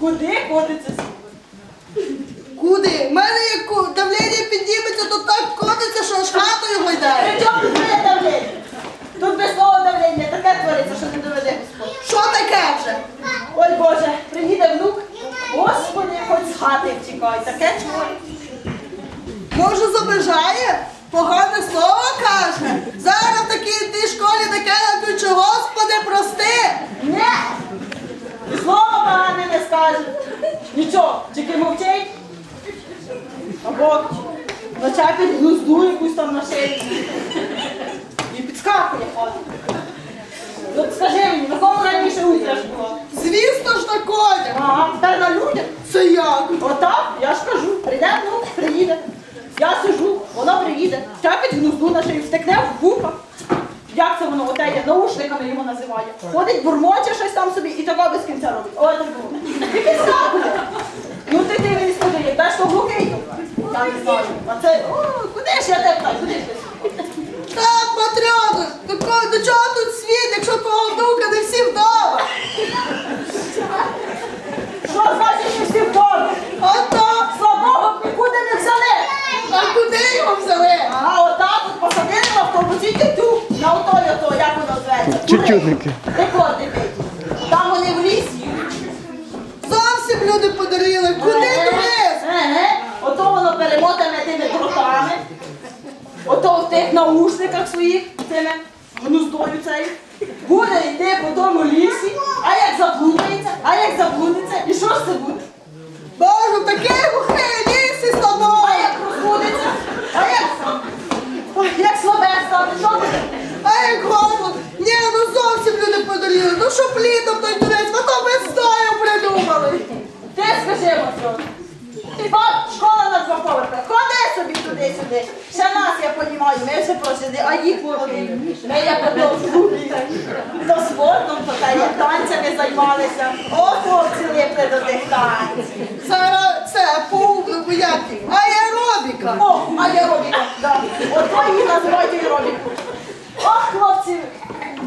Куди котиться світло? Куди? У мене як ку- давлення підніметься, то так котиться, що аж хатою гойдає. При чому тут моє давлення? Тут без того давлення таке твориться, що не доведе Господь. Що таке вже? Ой Боже, приїде внук. Господи, хоч з хати втікай, таке чого. Може забажає? Погане слово каже. Зараз в такій тій школі таке напіче, Господи, прости. Не! Слово погане не скаже. Нічого, тільки мовчить. Або начепить глузду якусь там на шиї. І підскакує от. От скажи мені, на кому раніше утряш було? Звісно ж на конях. Ага, тепер на людях. Це як? Отак, я ж кажу, прийде внук, приїде. Я сижу, воно приїде, чапить гнузду на шию, втекне в вуха. Як це воно оте є, наушниками його називає. Ходить, бурмоче щось там собі і тако без кінця робить. Ой, так було. І підскакує. Ну ти дивись, куди де то глухий? Я не знаю. А це, о, куди ж я тебе питаю, куди ж? Так, Матрьоно, до, до чого тут світ, якщо твого внука не всі вдома? Що значить, що всі вдома? Ото, Слабого нікуди не взяли. а куди його взяли? Ага, отак от посадили в автобусі тютю на отой ото, як воно зветься. Тютюники. Рекорди биті. Там вони в лісі. Зовсім люди подарили. Куди Еге, дивись? Еге. Ото воно перемотане тими дротами. Ото в тих наушниках своїх тими гнуздою цей, Буде йти по тому лісі, а як заблудиться, а як заблудиться, і що ж це буде? Боже, в такий глухий ліс із тобою. А як розбудеться, а як, Ой, як слабе стане, що буде? А як голод? Ні, ну зовсім люди подарили. Ну щоб літом той дивись, а то весною придумали. Ти скажи, Матрон. От школа на два поверхи. Ходи собі туди-сюди. Ще нас, я ми все просиди, а їх вони. Ми як ото то спортом, то та танцями займалися. О, хлопці липли до тих танців. Зараз це по як аеробіка. О, аеробіка, да. Ото їх називають аеробіку. Ох, хлопці,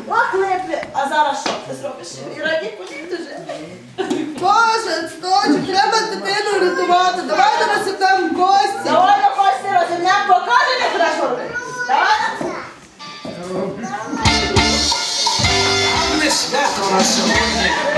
ох, липли. А зараз що ти зробиш? І раді дуже. Боже, сточок, треба дитину рятувати. Давайте faço.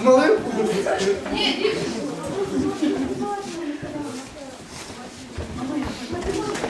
Змалив? Ні, дівчинку.